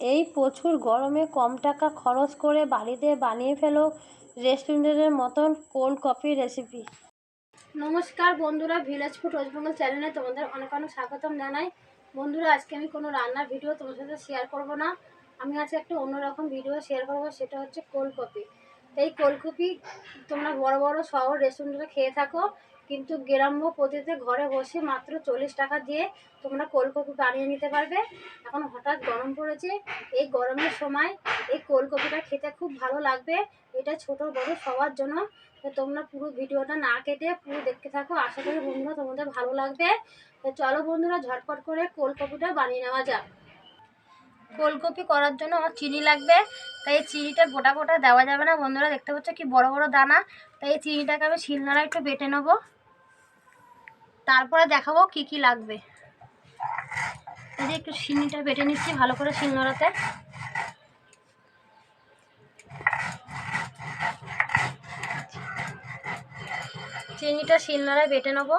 এই প্রচুর গরমে কম টাকা খরচ করে বাড়িতে বানিয়ে ফেলো রেস্টুরেন্টের মতন কোল্ড কফি রেসিপি। নমস্কার বন্ধুরা, ভিলেজ ফুড, ওয়েস্ট বেঙ্গল চ্যানেলে তোমাদের অনেক অনেক স্বাগতম জানাই। বন্ধুরা, আজকে আমি কোনো রান্নার ভিডিও তোমার সাথে শেয়ার করব না। আমি আজকে একটা অন্যরকম ভিডিও শেয়ার করব, সেটা হচ্ছে কোল্ড কফি। এই কোল্ড কফি তোমরা বড় বড় শহর রেস্টুরেন্টে খেয়ে থাকো কিন্তু গ্রাম্য পদ্ধতিতে ঘরে বসে মাত্র চল্লিশ টাকা দিয়ে তোমরা কোল্ড কফি বানিয়ে নিতে পারবে। এখন হঠাৎ গরম পড়েছে। এই গরমের সময় এই কোলকপিটা খেতে খুব ভালো লাগবে। এটা ছোট বড় সবার জন্য। তো তোমরা পুরো ভিডিওটা না কেটে পুরো দেখতে থাকো। আশা করি বন্ধুরা তোমাদের ভালো লাগবে। তো চলো বন্ধুরা ঝটপট করে কোলকপিটা বানিয়ে নেওয়া যাক। কোলকপি করার জন্য আমার চিনি লাগবে। তাই এই চিনিটা গোটা গোটা দেওয়া যাবে না। বন্ধুরা দেখতে পাচ্ছ কি বড় বড় দানা। তাই এই চিনিটাকে আমি শিলনোড়া একটু বেটে নেব। তারপরে দেখাবো কি কি লাগবে। এই যে একটু চিনিটা বেটে নিচ্ছি, ভালো করে শিলনোড়াতে চিনিটা শিলনোড়ায় বেটে নেব।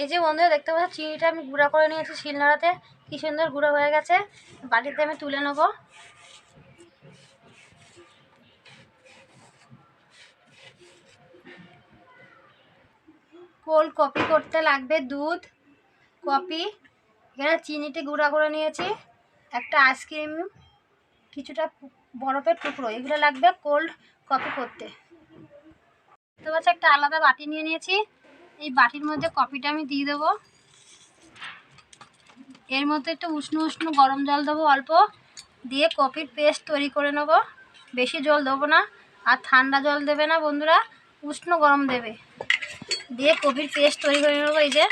এই যে বন্ধুরা, দেখতে পাচ্ছ, চিনিটা আমি গুঁড়া করে নিয়েছি শিলনোড়াতে কি সুন্দর গুঁড়ো হয়ে গেছে। বাটিতে আমি তুলে নেব। কোল্ড কপি করতে লাগবে দুধ। কপি এখানে চিনিতে গুঁড়া করে নিয়েছি। একটা আইসক্রিম কিছুটা বরফের টুকরো, এগুলো লাগবে কোল্ড কপি করতে। দেখতে পাচ্ছ একটা আলাদা বাটি নিয়ে নিয়েছি। এই বাটির মধ্যে কপিটা আমি দিয়ে দেবো। এর মধ্যে একটু উষ্ণ উষ্ণ গরম জল দেবো অল্প। দিয়ে কফির পেস্ট তৈরি করে নেব। বেশি জল দেবো না। আর ঠান্ডা জল দেবে না বন্ধুরা, উষ্ণ গরম দেবে। দিয়ে কফির পেস্ট তৈরি করে নেব এই যে।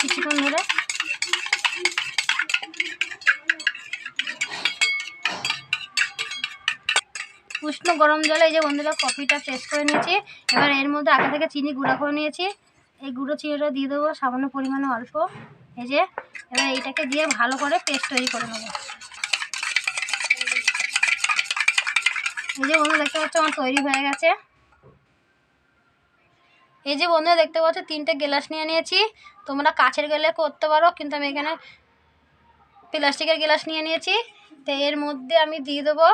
কিছুক্ষণ ধরে। উষ্ণ গরম জলে এই যে বন্ধুরা, কফিটা পেস্ট করে নিয়েছি। এবার এর মধ্যে আগে থেকে চিনি গুঁড়া করে নিয়েছি। এই গুঁড়ো চিনিটা দিয়ে দেবো, সামান্য পরিমাণে অল্প। এই যে, এবার এইটাকে দিয়ে ভালো করে পেস্ট তৈরি করে নেব। এই যে বন্ধু দেখতে পাচ্ছ আমার তৈরি হয়ে গেছে। এই যে বন্ধুরা, দেখতে পাচ্ছ তিনটে গ্লাস নিয়ে নিয়েছি। তোমরা কাছের গেলে করতে পারো, কিন্তু আমি এখানে প্লাস্টিকের গ্লাস নিয়ে নিয়েছি। তো এর মধ্যে আমি দিয়ে দেবো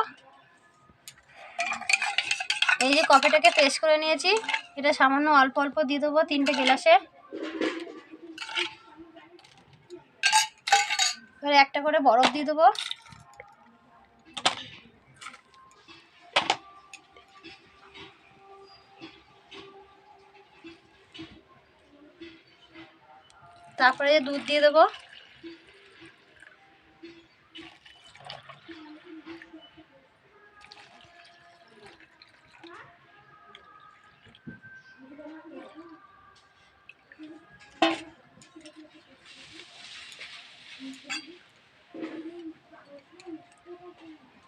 এই যে কফিটাকে পেস্ট করে নিয়েছি, এটা সামান্য অল্প অল্প দিয়ে দেবো তিনটে গ্লাসে। একটা করে বরফ দিয়ে দেবো। তারপরে দুধ দিয়ে দেবো।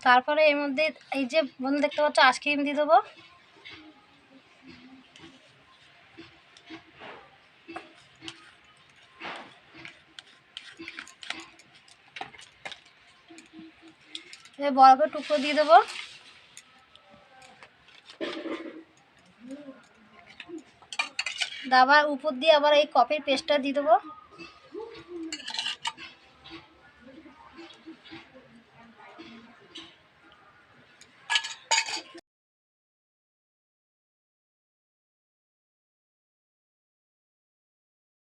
তারপরে এর মধ্যে এই যে বন্ধু দেখতে পাচ্ছ আইসক্রিম দিয়ে দেবো। বরফের টুকরো দিয়ে দেবো। আবার উপর দিয়ে আবার এই কফির পেস্টটা দিয়ে দেবো।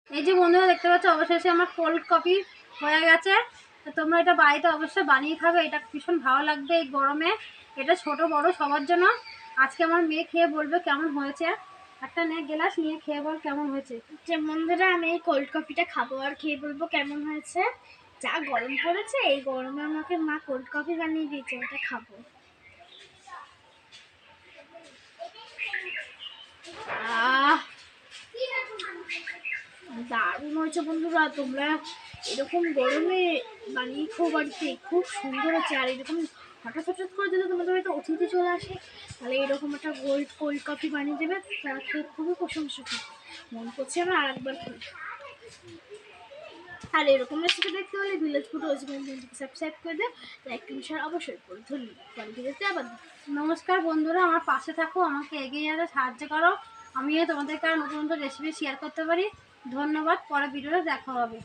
এই যে বন্ধুরা, দেখতে পাচ্ছ, অবশেষে আমার কোল্ড কফি হয়ে গেছে। তোমরা এটা বাড়িতে অবশ্যই বানিয়ে খাবে, এটা ভীষণ ভালো লাগবে এই গরমে। এটা ছোট, বড়, সবার জন্য। আজকে আমার মেয়ে খেয়ে বলবে কেমন হয়েছে। একটা নে, গ্লাস নিয়ে খেয়ে বল কেমন হয়েছে। যে বন্ধুরা, আমি এই কোল্ড কফিটা খাব আর খেয়ে বলব কেমন হয়েছে। যা গরম পড়েছে, এই গরমে আমাকে মা কোল্ড কফি বানিয়ে দিয়েছে, ওটা খাব। আহ দারুণ হয়েছে বন্ধুরা, তোমরা এরকম গরমে বানিয়ে খাও বাড়িতে, খুব সুন্দর হচ্ছে আর এরকম হঠাৎ হঠাৎ করে যদি তোমাদের বাড়িতে অতিথি চলে আসে, তাহলে এরকম একটা গোল্ড কোল্ড কফি বানিয়ে দেবে, তারা খেয়ে খুবই প্রশংসা করবে মন করছে আমার আর একবার খাই আর এরকম রেসিপি দেখতে হলে ভিলেজ ফুড ওয়েস্ট সাবস্ক্রাইব করে দেয় লাইক শেয়ার অবশ্যই করে। ধন্যবাদ। আবার নমস্কার বন্ধুরা, আমার পাশে থাকো, আমাকে এগিয়ে যেতে সাহায্য করো, আমিও তোমাদেরকে আর নতুন নতুন রেসিপি শেয়ার করতে পারি। ধন্যবাদ পরে ভিডিওতে দেখা হবে।